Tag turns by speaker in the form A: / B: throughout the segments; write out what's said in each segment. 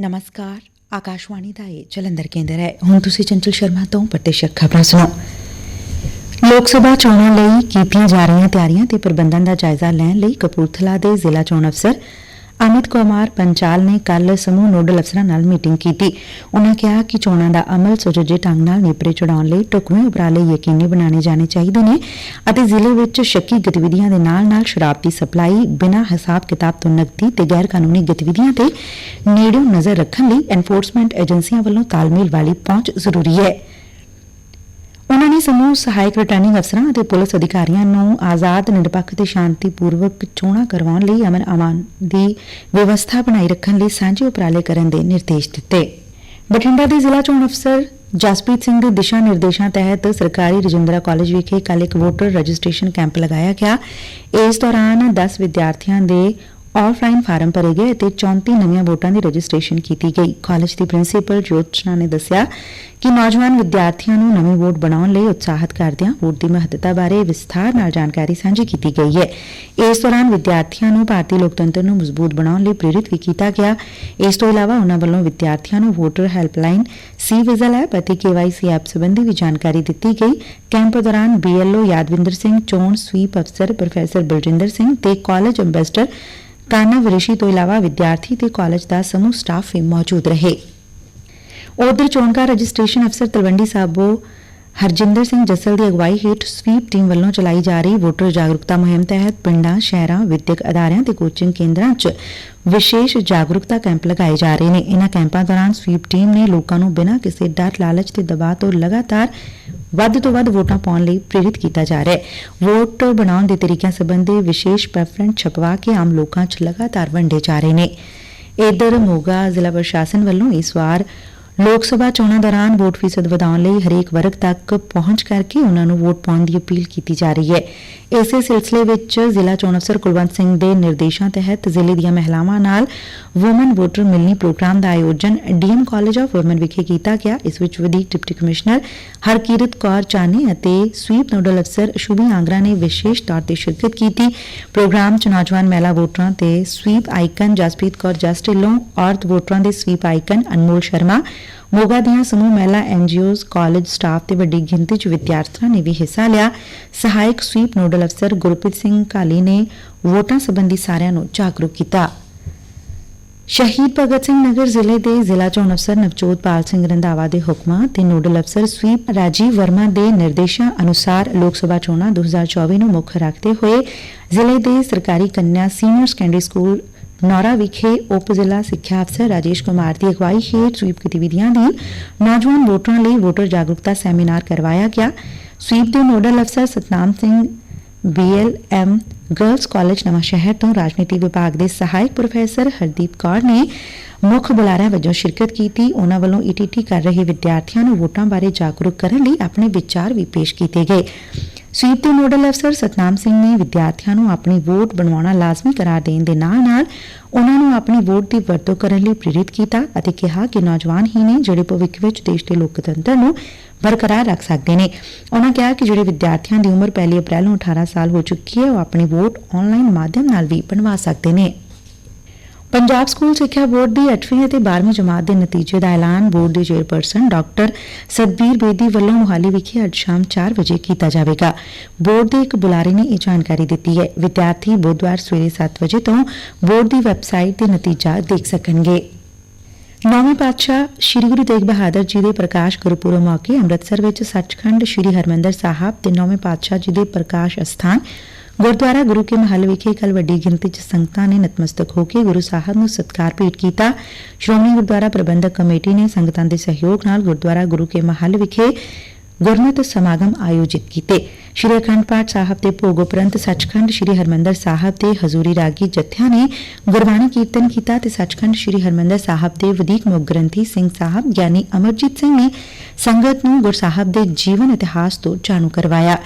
A: ਨਮਸਕਾਰ, ਆਕਾਸ਼ਵਾਣੀ ਦਾ ਇਹ ਜਲੰਧਰ ਕੇਂਦਰ ਹੈ। ਹੁਣ ਤੁਸੀਂ ਚੰਚਲ ਸ਼ਰਮਾ ਤੋਂ ਪ੍ਰਤੀਸ਼ਤ ਖਬਰਾਂ ਸੁਣੋ। ਲੋਕ ਸਭਾ ਚੋਣਾਂ ਲਈ ਕੀਤੀਆਂ ਜਾ ਰਹੀਆਂ ਤਿਆਰੀਆਂ ਤੇ ਪ੍ਰਬੰਧਾਂ ਦਾ ਜਾਇਜ਼ਾ ਲੈਣ ਲਈ ਕਪੂਰਥਲਾ ਦੇ ਜ਼ਿਲ੍ਹਾ ਚੋਣ ਅਫਸਰ ਅਮਿਤ ਕੁਮਾਰ ਪੰਚਾਲ ਨੇ ਕੱਲ ਸਮੂਹ ਨੋਡਲ ਅਫਸਰਾਂ ਨਾਲ ਮੀਟਿੰਗ ਕੀਤੀ। ਉਨ੍ਹਾਂ ਕਿਹਾ ਕਿ ਚੋਣਾਂ ਦਾ ਅਮਲ ਸੁਚੱਜੇ ਢੰਗ ਨਾਲ ਨੇਪਰੇ ਚੜਾਉਣ ਲਈ ਢੁਕਵੇਂ ਉਪਰਾਲੇ ਯਕੀਨੀ ਬਣਾਉਣੇ ਜਾਣੇ ਚਾਹੀਦੇ ਨੇ ਅਤੇ ਜ਼ਿਲ੍ਹੇ ਵਿੱਚ ਸ਼ੱਕੀ ਗਤੀਵਿਧੀਆਂ ਦੇ ਨਾਲ-ਨਾਲ ਸ਼ਰਾਬ ਦੀ ਸਪਲਾਈ ਬਿਨਾਂ ਹਿਸਾਬ ਕਿਤਾਬ ਤੋਂ ਨਕਦੀ ਤੇ ਗੈਰ ਕਾਨੂੰਨੀ ਗਤੀਵਿਧੀਆਂ ਤੇ ਨੇੜਿਓਂ ਨਜ਼ਰ ਰੱਖਣ ਲਈ ਐਨਫੋਰਸਮੈਂਟ ਏਜੰਸੀਆਂ ਵੱਲੋਂ ਤਾਲਮੇਲ ਵਾਲੀ ਪਹੁੰਚ ਜ਼ਰੂਰੀ ਹੈ। ਉਨੂਾ ਨੇ ਸਮੂਹ ਸਹਾਇਕ ਰਿਟਰਨਿੰਗ ਅਫਸਰਾਂ ਅਤੇ ਪੁਲਿਸ ਅਧਿਕਾਰੀਆਂ ਨੂੰ ਆਜ਼ਾਦ ਨਿਰਪੱਖ ਤੇ ਸ਼ਾਂਤੀਪੂਰਵਕ ਚੋਣਾਂ ਕਰਵਾਉਣ ਲਈ ਅਮਨ ਅਮਾਨ ਦੀ ਵਿਵਸਥਾ ਬਣਾਈ ਰੱਖਣ ਲਈ ਸਾਂਝੇ ਉਪਰਾਲੇ ਕਰਨ ਦੇ ਨਿਰਦੇਸ਼ ਦਿੱਤੇ। ਬਠਿੰਡਾ ਦੇ ਜ਼ਿਲ੍ਹਾ ਚੋਣ ਅਫਸਰ ਜਸਪ੍ਰੀਤ ਸਿੰਘ ਦੇ ਦਿਸ਼ਾ ਨਿਰਦੇਸ਼ਾਂ ਤਹਿਤ ਸਰਕਾਰੀ ਰਜਿੰਦਰਾ ਕਾਲਜ ਵਿਖੇ ਕੱਲ ਇੱਕ ਵੋਟਰ ਰਜਿਸਟ੍ਰੇਸ਼ਨ ਕੈਂਪ ਲਗਾਇਆ ਗਿਆ। ਇਸ ਦੌਰਾਨ 10 ਵਿਦਿਆਰਥੀਆਂ ਦੇ ਆਫਲਾਈਨ ਫਾਰਮ ਭਰੇ ਗਏ ਅਤੇ 34 ਨਵੀਆਂ ਵੋਟਾਂ ਦੀ ਰਜਿਸਟ੍ਰੇਸ਼ਨ ਕੀਤੀ ਗਈ। ਕਾਲਜ ਦੀ ਪ੍ਰਿੰਸੀਪਲ ਜੋਤਸ਼ਨਾ ਨੇ ਦੱਸਿਆ ਕਿ ਨੌਜਵਾਨ ਵਿਦਿਆਰਥੀਆਂ ਨੂੰ ਨਵੇਂ ਵੋਟ ਬਣਾਉਣ ਲਈ ਉਤਸ਼ਾਹਿਤ ਕਰਦਿਆਂ ਵੋਟ ਦੀ ਮਹੱਤਤਾ ਬਾਰੇ ਵਿਸਥਾਰ ਨਾਲ ਜਾਣਕਾਰੀ ਸਾਂਝੀ ਕੀਤੀ ਗਈ ਹੈ। ਇਸ ਦੌਰਾਨ ਵਿਦਿਆਰਥੀਆਂ ਨੂੰ ਭਾਰਤੀ ਲੋਕਤੰਤਰ ਨੂੰ ਮਜ਼ਬੂਤ ਬਣਾਉਣ ਲਈ ਪ੍ਰੇਰਿਤ ਵੀ ਕੀਤਾ ਗਿਆ। ਇਸ ਤੋਂ ਇਲਾਵਾ ਉਨ੍ਹਾਂ ਵੱਲੋਂ ਵਿਦਿਆਰਥੀਆਂ ਨੂੰ voter helpline, C vigil app ਅਤੇ ਕੇਵਾਈਸੀ ਐਪ ਸੰਬੰਧੀ ਵੀ ਜਾਣਕਾਰੀ ਦਿੱਤੀ ਗਈ। ਕੈਂਪ ਦੌਰਾਨ ਬੀਐਲਓ ਯਾਦਵਿੰਦਰ ਸਿੰਘ, ਚੋਣ ਸਵੀਪ ਅਫਸਰ ਪ੍ਰੋਫੈਸਰ ਬਲਜਿੰਦਰ ਸਿੰਘ ਤੇ ਕਾਲਜ ਅੰਬੈਸਡਰ ਕਾਨਾ ਵਿਰੇਸ਼ੀ ਤੋਂ ਇਲਾਵਾ ਵਿਦਿਆਰਥੀ ਤੇ ਕਾਲਜ ਦਾ ਸਮੂਹ ਸਟਾਫ ਵੀ ਮੌਜੂਦ ਰਹੇ। ਉਧਰ ਚੋਣਕਾਰ ਰਜਿਸਟ੍ਰੇਸ਼ਨ ਅਫਸਰ ਤਲਵੰਡੀ ਸਾਬੋ, ਹਰਜਿੰਦਰ ਸਿੰਘ ਜੱਸਲ ਦੀ ਅਗਵਾਈ ਹੇਠ ਸਵੀਪ ਟੀਮ ਵੱਲੋਂ ਚਲਾਈ ਜਾ ਰਹੀ ਵੋਟਰ ਜਾਗਰੂਕਤਾ ਮੁਹਿੰਮ ਤਹਿਤ ਪਿੰਡਾਂ, ਸ਼ਹਿਰਾਂ, ਵਿਦਿਅਕ ਅਦਾਰਿਆਂ ਤੇ ਕੋਚਿੰਗ ਕੇਂਦਰਾਂ 'ਚ ਵਿਸ਼ੇਸ਼ ਜਾਗਰੂਕਤਾ ਕੈਂਪ ਲਗਾਏ ਜਾ ਰਹੇ ਨੇ। ਇਨ੍ਹਾਂ ਕੈਂਪਾਂ ਦੌਰਾਨ ਸਵੀਪ ਟੀਮ ਨੇ ਲੋਕਾਂ ਨੂੰ ਬਿਨਾਂ ਕਿਸੇ ਡਰ, ਲਾਲਚ ਤੇ ਦਬਾਅ ਤੋਂ ਲਗਾਤਾਰ ਵੱਧ ਤੋਂ ਵੱਧ ਵੋਟਾਂ ਪਾਉਣ ਲਈ ਪ੍ਰੇਰਿਤ ਕੀਤਾ ਜਾ ਰਿਹਾ ਹੈ। ਵੋਟ ਬਣਾਉਣ ਦੇ ਤਰੀਕਿਆਂ ਸੰਬੰਧੀ ਵਿਸ਼ੇਸ਼ ਪੈਫਰੈਂਟ ਛਪਵਾ ਕੇ ਆਮ ਲੋਕਾਂ 'ਚ ਲਗਾਤਾਰ ਵੰਡੇ ਜਾ ਰਹੇ ਨੇ। ਇਧਰ ਮੋਗਾ ਜ਼ਿਲ੍ਹਾ ਪ੍ਰਸ਼ਾਸਨ ਵੱਲੋਂ ਇਸ ਵਾਰ ਲੋਕ ਸਭਾ ਚੋਣਾਂ ਦੌਰਾਨ ਵੋਟ ਫੀਸਦ ਵਧਾਉਣ ਲਈ ਹਰੇਕ ਵਰਗ ਤੱਕ ਪਹੁੰਚ ਕਰਕੇ ਉਹਨਾਂ ਨੂੰ ਵੋਟ ਪਾਉਣ ਦੀ ਅਪੀਲ ਕੀਤੀ ਜਾ ਰਹੀ ਹੈ। ਇਸੇ ਸਿਲਸਿਲੇ ਵਿੱਚ ਜ਼ਿਲ੍ਹਾ ਚੋਣ ਅਫਸਰ ਕੁਲਵੰਤ ਸਿੰਘ ਦੇ ਨਿਰਦੇਸ਼ਾਂ ਤਹਿਤ ਜ਼ਿਲ੍ਹੇ ਦੀਆਂ ਮਹਿਲਾਵਾਂ ਨਾਲ ਔਮਨ ਵੋਟਰ ਮਿਲਣੀ ਪ੍ਰੋਗਰਾਮ ਦਾ ਆਯੋਜਨ ਡੀਐਮ ਕਾਲਜ ਆਫ ਔਮਨ ਵਿਖੇ ਕੀਤਾ ਗਿਆ। ਇਸ ਵਿੱਚ ਵਧੀਕ ਡਿਪਟੀ ਕਮਿਸ਼ਨਰ ਹਰਕੀਰਤ ਕੌਰ ਚਾਨੀ ਅਤੇ ਸਵੀਪ ਨੋਡਲ ਅਫਸਰ ਸ਼ੁਭੀ ਆਂਗਰਾ ਨੇ ਵਿਸ਼ੇਸ਼ ਤੌਰ ਤੇ ਸ਼ਿਰਕਤ ਕੀਤੀ। ਪ੍ਰੋਗਰਾਮ ਚ ਨੌਜਵਾਨ ਮਹਿਲਾ ਵੋਟਰਾਂ ਤੇ ਸਵੀਪ ਆਈਕਨ ਜਸਪ੍ਰੀਤ ਕੌਰ ਜਸਟ ਢਿੱਲੋਂ, ਔਰਤ ਵੋਟਰਾਂ ਦੇ ਸਵੀਪ ਆਈਕਨ ਅਨਮੋਲ ਸ਼ਰਮਾ ਮੋਗਾ ਦੀਆਂ ਸਮੂਹ ਮਹਿਲਾ ਐਨਜੀਓਜ਼, ਕਾਲਜ ਸਟਾਫ ਤੇ ਵੱਡੀ ਗਿਣਤੀ 'ਚ ਵਿਦਿਆਰਥੀਆਂ ਨੇ ਵੀ ਹਿੱਸਾ ਲਿਆ। ਸਹਾਇਕ ਸਵੀਪ ਨੋਡਲ ਅਫਸਰ ਗੁਰਪ੍ਰੀਤ ਸਿੰਘ ਕਾਲੀ ਨੇ ਵੋਟਾਂ ਸੰਬੰਧੀ ਸਾਰਿਆਂ ਨੂੰ ਜਾਗਰੂਕ ਕੀਤਾ। ਸ਼ਹੀਦ ਭਗਤ ਸਿੰਘ ਨਗਰ ਜ਼ਿਲ੍ਹੇ ਦੇ ਜ਼ਿਲ੍ਹਾ ਚੋਣ ਅਫਸਰ ਨਵਜੋਤ ਪਾਲ ਸਿੰਘ ਰੰਧਾਵਾ ਦੇ ਹੁਕਮਾਂ ਤੇ ਨੋਡਲ ਅਫਸਰ ਸਵੀਪ ਰਾਜੀਵ ਵਰਮਾ ਦੇ ਨਿਰਦੇਸ਼ਾਂ ਅਨੁਸਾਰ ਲੋਕ ਸਭਾ ਚੋਣਾਂ 2024 ਨੂੰ ਮੁੱਖ ਰੱਖਦੇ ਹੋਏ ਜ਼ਿਲ੍ਹੇ ਦੇ ਸਰਕਾਰੀ ਕੰਨਿਆ ਸੀਨੀਅਰ ਸੈਕੰਡਰੀ ਸਕੂਲ ਨੌਰਾ ਵਿਖੇ ਉਪ ਜ਼ਿਲ੍ਹਾ ਸਿੱਖਿਆ ਅਫਸਰ ਰਾਜੇਸ਼ ਕੁਮਾਰ ਦੀ ਅਗਵਾਈ ਹੇਠ ਸਵੀਪ ਗਤੀਵਿਧੀਆਂ ਦੀ ਨੌਜਵਾਨ ਵੋਟਰਾਂ ਲਈ ਵੋਟਰ ਜਾਗਰੂਕਤਾ ਸੈਮੀਨਾਰ ਕਰਵਾਇਆ ਗਿਆ। ਸਵੀਪ ਦੇ ਨੋਡਲ ਅਫਸਰ Satnam Singh BLM girls college Nawanshahr ਤੋਂ ਰਾਜਨੀਤੀ ਵਿਭਾਗ ਦੇ ਸਹਾਇਕ ਪ੍ਰੋਫੈਸਰ ਹਰਦੀਪ ਕੌਰ ਨੇ ਮੁੱਖ ਬੁਲਾਰਿਆਂ ਵਜੋਂ ਸ਼ਿਰਕਤ ਕੀਤੀ। ਉਹਨਾਂ ਵੱਲੋਂ ਈਟੀਟੀ ਕਰ ਰਹੇ ਵਿਦਿਆਰਥੀਆਂ ਨੂੰ ਵੋਟਾਂ ਬਾਰੇ ਜਾਗਰੂਕ ਕਰਨ ਲਈ ਆਪਣੇ ਵਿਚਾਰ ਵੀ ਪੇਸ਼ ਕੀਤੇ ਗਏ। ਸਵੀਪ ਦੇ ਨੋਡਲ ਅਫਸਰ ਸਤਨਾਮ ਸਿੰਘ ਨੇ ਵਿਦਿਆਰਥੀਆਂ ਨੂੰ ਆਪਣੀ ਵੋਟ ਬਣਵਾਉਣਾ ਲਾਜ਼ਮੀ ਕਰਾਰ ਦੇਣ ਦੇ ਨਾਲ-ਨਾਲ ਉਹਨਾਂ ਨੂੰ ਆਪਣੀ ਵੋਟ ਦੀ ਵਰਤੋਂ ਕਰਨ ਲਈ ਪ੍ਰੇਰਿਤ ਕੀਤਾ ਅਤੇ ਕਿਹਾ ਕਿ ਨੌਜਵਾਨ ਹੀ ਨੇ ਜਿਹੜੇ ਭਵਿੱਖ ਵਿੱਚ ਦੇਸ਼ ਦੇ ਲੋਕਤੰਤਰ ਨੂੰ ਬਰਕਰਾਰ ਰੱਖ ਸਕਦੇ ਨੇ। ਉਹਨਾਂ ਕਿਹਾ ਕਿ ਜਿਹੜੇ ਵਿਦਿਆਰਥੀਆਂ ਦੀ ਉਮਰ ਪਹਿਲੀ ਅਪ੍ਰੈਲ ਨੂੰ 18 ਸਾਲ ਹੋ ਚੁੱਕੀ ਹੈ, ਉਹ ਆਪਣੀ ਵੋਟ ਆਨਲਾਈਨ ਮਾਧਿਅਮ ਨਾਲ ਵੀ ਬਣਵਾ ਸਕਦੇ ਨੇ। ਪੰਜਾਬ ਸਕੂਲ ਸਿੱਖਿਆ ਬੋਰਡ ਦੀ 8ਵੀਂ ਅਤੇ 12ਵੀਂ ਜਮਾਤ ਦੇ ਨਤੀਜੇ ਦਾ ਐਲਾਨ ਬੋਰਡ ਦੇ ਚੇਅਰਪਰਸਨ ਡਾਕਟਰ ਸਤਬੀਰ ਬੇਦੀ ਵੱਲੋਂ ਮੁਹਾਲੀ ਵਿਖੇ ਅੱਜ ਸ਼ਾਮ 4 ਵਜੇ ਕੀਤਾ ਜਾਵੇਗਾ। ਬੋਰਡ ਦੇ ਇੱਕ ਬੁਲਾਰੇ ਨੇ ਇਹ ਜਾਣਕਾਰੀ ਦਿੱਤੀ ਹੈ। ਵਿਦਿਆਰਥੀ ਬੁੱਧਵਾਰ ਸਵੇਰੇ 7 ਵਜੇ ਤੋਂ ਬੋਰਡ ਦੀ ਵੈਬਸਾਈਟ ਤੇ ਨਤੀਜਾ ਦੇਖ ਸਕਣਗੇ। ਨੌਵੇਂ ਪਾਤਸ਼ਾਹ ਸ੍ਰੀ ਗੁਰੂ ਤੇਗ ਬਹਾਦਰ ਜੀ ਦੇ ਪ੍ਰਕਾਸ਼ ਗੁਰਪੁਰਬ ਮੌਕੇ ਅੰਮ੍ਰਿਤਸਰ ਵਿੱਚ ਸੱਚਖੰਡ ਸ੍ਰੀ ਹਰਮੰਦਰ ਸਾਹਿਬ ਤੇ ਨੌਵੇਂ ਪਾਤਸ਼ਾਹ ਜੀ ਦੇ ਪ੍ਰਕਾਸ਼ ਅਸਥਾਨ ਗੁਰਦੁਆਰਾ ਗੁਰੂ ਕੇ ਮਹੱਲ ਵਿਖੇ ਕੱਲ ਵੱਡੀ ਗਿਣਤੀ 'ਚ ਸੰਗਤਾਂ ਨੇ ਨਤਮਸਤਕ ਹੋ ਕੇ ਗੁਰੂ ਸਾਹਿਬ ਨੂੰ ਸਤਿਕਾਰ ਭੇਟ ਕੀਤਾ। ਸ਼੍ਰੋਮਣੀ ਗੁਰਦੁਆਰਾ ਪ੍ਰਬੰਧਕ ਕਮੇਟੀ ਨੇ ਸੰਗਤਾਂ ਦੇ ਸਹਿਯੋਗ ਨਾਲ ਗੁਰਦੁਆਰਾ ਗੁਰੂ ਕੇ ਮਹੱਲ ਵਿਖੇ ਗੁਰਮਤਿ ਸਮਾਗਮ ਆਯੋਜਿਤ ਕੀਤੇ। ਸ਼੍ਰੀ ਅਖੰਡ ਪਾਠ ਸਾਹਿਬ ਦੇ ਭੋਗ ਉਪਰੰਤ ਸੱਚਖੰਡ ਸ਼੍ਰੀ ਹਰਮੰਦਰ ਸਾਹਿਬ ਦੇ ਹਜ਼ੂਰੀ ਰਾਗੀ ਜਥਿਆਂ ਨੇ ਗੁਰਬਾਣੀ ਕੀਰਤਨ ਕੀਤਾ ਤੇ ਸੱਚਖੰਡ ਸ਼੍ਰੀ ਹਰਮੰਦਰ ਸਾਹਿਬ ਦੇ ਵਧੀਕ ਮੁੱਖ ਗ੍ਰੰਥੀ ਸਿੰਘ ਸਾਹਿਬ ਗਿਆਨੀ ਅਮਰਜੀਤ ਸਿੰਘ ਨੇ ਸੰਗਤ ਨੂੰ ਗੁਰਸਾਹਿਬ ਦੇ ਜੀਵਨ ਇਤਿਹਾਸ ਤੋਂ ਜਾਣੂ ਕਰਵਾਇਆ।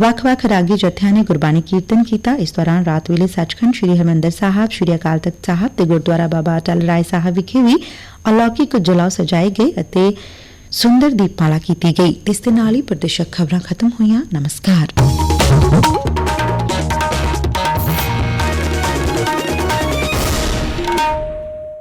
A: ਵੱਖ-ਵੱਖ ਰਾਗੀ ਜਥਿਆਂ ਨੇ ਗੁਰਬਾਣੀ ਕੀਰਤਨ ਕੀਤਾ। ਇਸ ਦੌਰਾਨ ਰਾਤ ਵੇਲੇ ਸੱਚਖੰਡ ਸ਼੍ਰੀ ਹਰਮੰਦਰ ਸਾਹਿਬ, ਸ਼੍ਰੀ ਅਕਾਲ ਤਖਤ ਸਾਹਿਬ ਤੇ ਗੁਰਦੁਆਰਾ ਬਾਬਾ ਅਟਲ ਰਾਏ ਸਾਹਿਬ ਵਿਖੇ ਵੀ ਅਲੌਕਿਕ ਜਲਾਓ ਸਜਾਏ ਗਏ ਅਤੇ ਸੁੰਦਰ ਦੀਪਮਾਲਾ ਕੀਤੀ ਗਈ ਇਸ ਦੇ ਨਾਲ ਹੀ ਪ੍ਰਦੇਸ਼ਕ ਖਬਰਾਂ ਖਤਮ ਹੋਈਆਂ। ਨਮਸਕਾਰ।